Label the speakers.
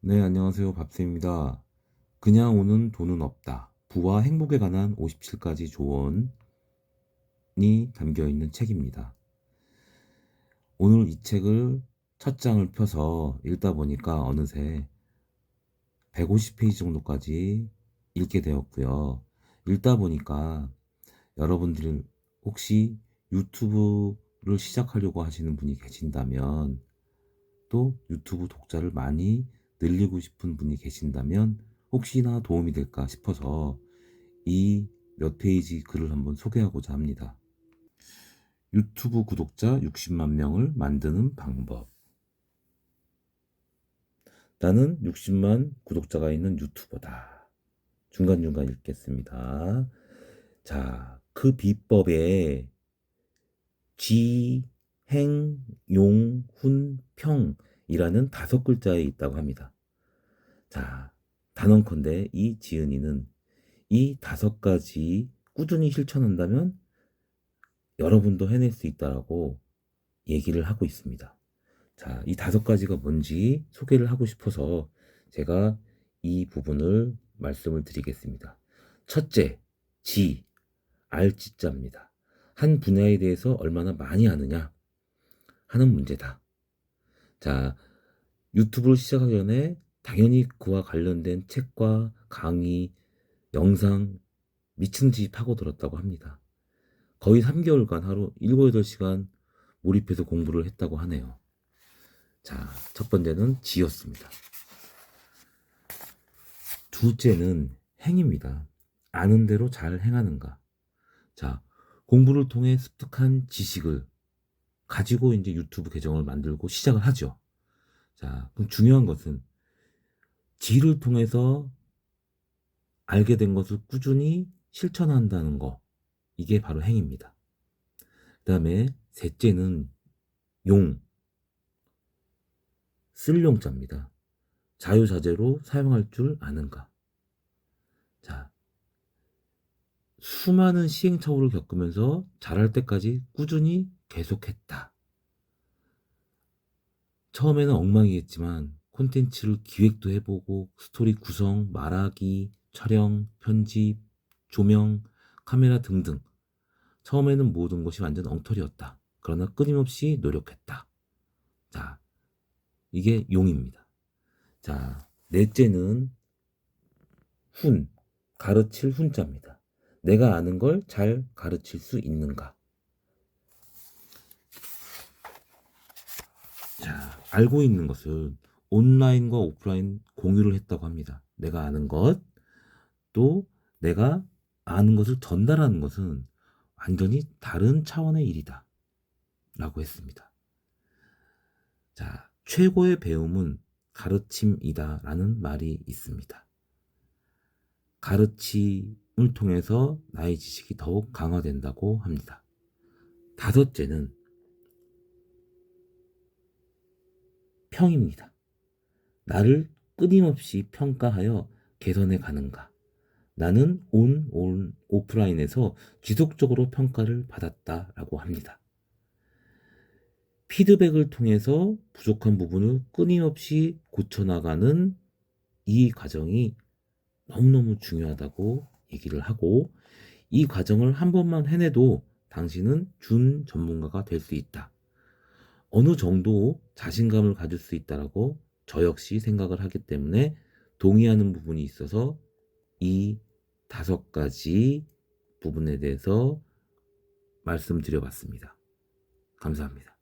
Speaker 1: 네, 안녕하세요. 밥쌤입니다. 그냥 오는 돈은 없다. 부와 행복에 관한 57가지 조언이 담겨 있는 책입니다. 오늘 이 책을 첫 장을 펴서 읽다 보니까 어느새 150페이지 정도까지 읽게 되었고요. 읽다 보니까 여러분들 혹시 유튜브를 시작하려고 하시는 분이 계신다면 또 유튜브 독자를 많이 늘리고 싶은 분이 계신다면 혹시나 도움이 될까 싶어서 이 몇 페이지 글을 한번 소개하고자 합니다. 유튜브 구독자 60만 명을 만드는 방법. 나는 60만 구독자가 있는 유튜버다. 중간중간 읽겠습니다. 자, 그 비법에 지, 행, 용, 훈, 평 이라는 다섯 글자에 있다고 합니다. 자, 단언컨대 이 지은이는 이 다섯 가지 꾸준히 실천한다면 여러분도 해낼 수 있다라고 얘기를 하고 있습니다. 자, 이 다섯 가지가 뭔지 소개를 하고 싶어서 제가 이 부분을 말씀을 드리겠습니다. 첫째, 지, 알지자입니다. 한 분야에 대해서 얼마나 많이 아느냐 하는 문제다. 자, 유튜브를 시작하기 전에 당연히 그와 관련된 책과 강의, 영상 미친 듯이 파고들었다고 합니다. 거의 3개월간 하루 7, 8시간 몰입해서 공부를 했다고 하네요. 자, 첫 번째는 지였습니다. 둘째는 행입니다. 아는 대로 잘 행하는가. 자, 공부를 통해 습득한 지식을 가지고 이제 유튜브 계정을 만들고 시작을 하죠. 자, 그럼 중요한 것은 지를 통해서 알게 된 것을 꾸준히 실천한다는 거. 이게 바로 행입니다. 그 다음에 셋째는 용. 쓸 용자입니다. 자유자재로 사용할 줄 아는가. 자, 수많은 시행착오를 겪으면서 잘할 때까지 꾸준히 계속했다. 처음에는 엉망이겠지만 콘텐츠를 기획도 해보고 스토리 구성, 말하기, 촬영, 편집, 조명, 카메라 등등. 처음에는 모든 것이 완전 엉터리였다. 그러나 끊임없이 노력했다. 자, 이게 용입니다. 자, 넷째는 훈, 가르칠 훈자입니다. 내가 아는 걸 잘 가르칠 수 있는가? 자, 알고 있는 것은 온라인과 오프라인 공유를 했다고 합니다. 내가 아는 것, 또 내가 아는 것을 전달하는 것은 완전히 다른 차원의 일이다. 라고 했습니다. 자, 최고의 배움은 가르침이다. 라는 말이 있습니다. 가르침을 통해서 나의 지식이 더욱 강화된다고 합니다. 다섯째는 평입니다. 나를 끊임없이 평가하여 개선해 가는가. 나는 온, 온, 오프라인에서 지속적으로 평가를 받았다라고 합니다. 피드백을 통해서 부족한 부분을 끊임없이 고쳐나가는 이 과정이 너무너무 중요하다고 얘기를 하고 이 과정을 한 번만 해내도 당신은 준 전문가가 될 수 있다. 어느 정도 자신감을 가질 수 있다라고 저 역시 생각을 하기 때문에 동의하는 부분이 있어서 이 다섯 가지 부분에 대해서 말씀드려 봤습니다. 감사합니다.